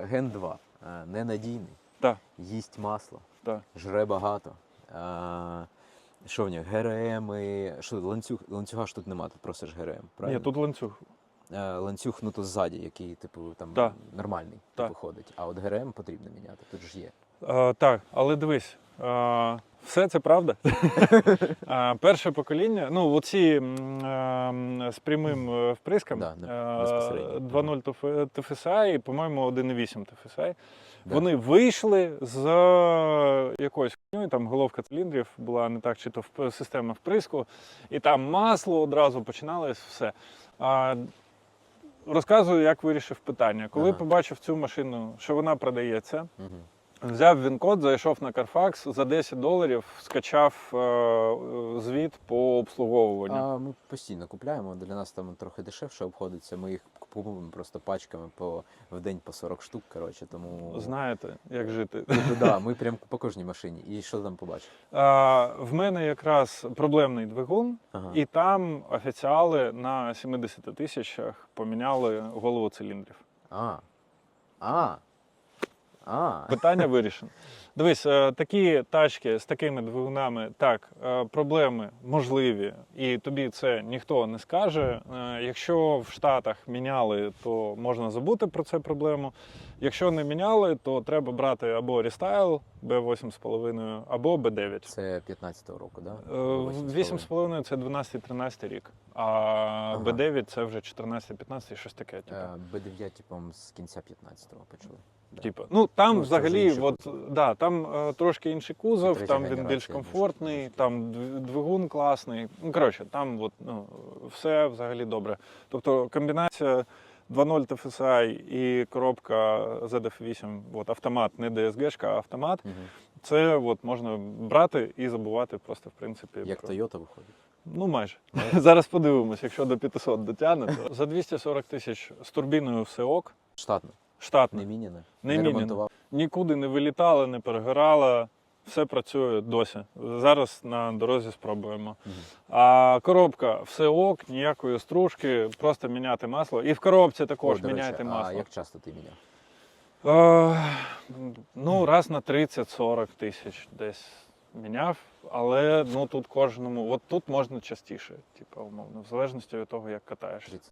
Ген 2 е, ненадійний, Так. їсть масло, Так. жре багато. А, Що в нього? ГРМ, що ланцюг, ланцюга ж тут нема, тут просиш ГРМ, правильно? Ні, тут ланцюг. А, ланцюг, ну то ззаді, який, типу, там Так. нормальний Так. виходить. А от ГРМ потрібно міняти, тут ж є. А, так, але дивись, е, все це правда. Е, перше покоління, ну оці м, е, з прямим е, вприском, Да, не- е, 2.0 TF- TFSI і, по-моєму, 1.8 TFSI. Да. Вони вийшли з е, якоюсь хуйньою, там головка циліндрів була не так, чи то система вприску, і там масло одразу починалось все. А, розказую, як вирішив питання. Коли Ага. побачив цю машину, що вона продається, Угу. Взяв він код, зайшов на Carfax, за 10 доларів скачав е, звіт по обслуговуванню. А ми постійно купляємо. Для нас там трохи дешевше обходиться. Ми їх купуємо просто пачками по в день по 40 штук. Коротше, тому Знаєте, як жити. Тобто, да, ми прям по кожній машині. І що там побачив? А, в мене якраз проблемний двигун, Ага. і там офіціали на 70 тисячах поміняли голову циліндрів. А. А. А. Питання вирішено. Дивись, е, такі тачки з такими двигунами, так, е, проблеми можливі, і тобі це ніхто не скаже. Е, Якщо в Штатах міняли, то можна забути про цю проблему. Якщо не міняли, то треба брати або рестайл B8,5, або B9. Це 15-го року, да? Е, 8,5 це 12-13 рік, а B9 це вже 14-15, щось таке. Типу. Е, Б9, типом, з кінця 15-го почали. Да. Типу, ну там Ну, взагалі, от, да, там е, трошки інший кузов, Третя там він більш генерація, комфортний, там дв- двигун класний. Ну, коротше, там от, ну, все взагалі добре. Тобто комбінація 2.0 TFSI і коробка ZF8, от, автомат, не DSG, а автомат, Мгм. це от, можна брати і забувати просто, в принципі. Як про- Toyota виходить. Ну, майже. Зараз подивимось, якщо до 500 дотягне, то за 240 тисяч з турбіною все ок, Штатно, штатно. не міняне, Не не ремонтував. Нікуди не вилітала, не перегорала. Все працює досі. Зараз на дорозі спробуємо. А коробка все ок, ніякої стружки, просто міняти масло. І в коробці також О, до речі, міняйте А як часто ти міняв? Е, ну, раз на 30-40 тисяч десь міняв, але ну тут кожному, от тут можна частіше, типу, умовно, в залежності від того, як катаєшся. 30.